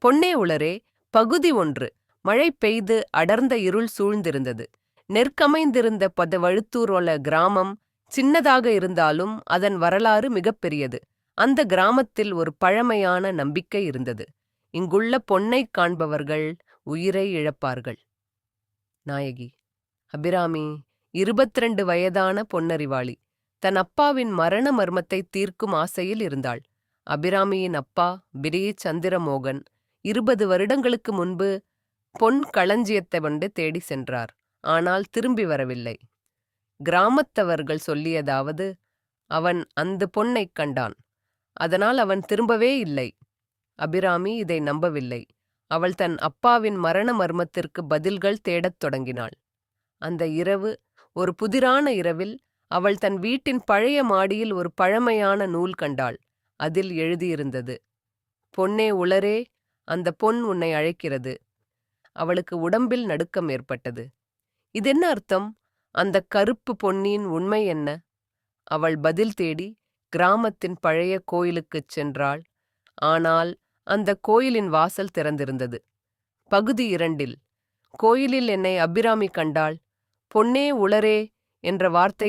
பொன்னே உளரே பகுதி ஒன்று. மழை பெய்து அடர்ந்த இருள் சூழ்ந்திருந்தது. நெற்கமைந்திருந்த பத வழுத்தூரோல கிராமம் சின்னதாக இருந்தாலும் அதன் வரலாறு மிகப்பெரியது. அந்த கிராமத்தில் ஒரு பழமையான நம்பிக்கை இருந்தது. இங்குள்ள பொன்னைக் காண்பவர்கள் உயிரை இழப்பார்கள். நாயகி அபிராமி இருபத்திரண்டு வயதான பொன்னறிவாளி தன் அப்பாவின் மரண மர்மத்தை தீர்க்கும் ஆசையில் இருந்தாள். அபிராமியின் அப்பா பிரி சந்திரமோகன் இருபது வருடங்களுக்கு முன்பு பொன் களஞ்சியத்தை வந்து தேடி சென்றார். ஆனால் திரும்பி வரவில்லை. கிராமத்தவர்கள் சொல்லியதாவது அவன் அந்த பொன்னைக் கண்டான். அதனால் அவன் திரும்பவே இல்லை. அபிராமி இதை நம்பவில்லை. அவள் தன் அப்பாவின் மரண மர்மத்திற்கு பதில்கள் தேடத் தொடங்கினாள். அந்த இரவு ஒரு புதிரான இரவில் அவள் தன் வீட்டின் பழைய மாடியில் ஒரு பழமையான நூல் கண்டாள். அதில் எழுதியிருந்தது பொன்னே உளரே அந்த பொன் உன்னை அழைக்கிறது. அவளுக்கு உடம்பில் நடுக்கம் ஏற்பட்டது. இதென்ன அர்த்தம்? அந்த கருப்பு பொன்னின் உண்மை என்ன? அவள் பதில் தேடி கிராமத்தின் பழைய கோயிலுக்குச் சென்றாள். ஆனால் அந்த கோயிலின் வாசல் திறந்திருந்தது. பகுதி இரண்டில் கோயிலில் என்னை அபிராமி கண்டாள். பொன்னே உளரே என்ற வார்த்தை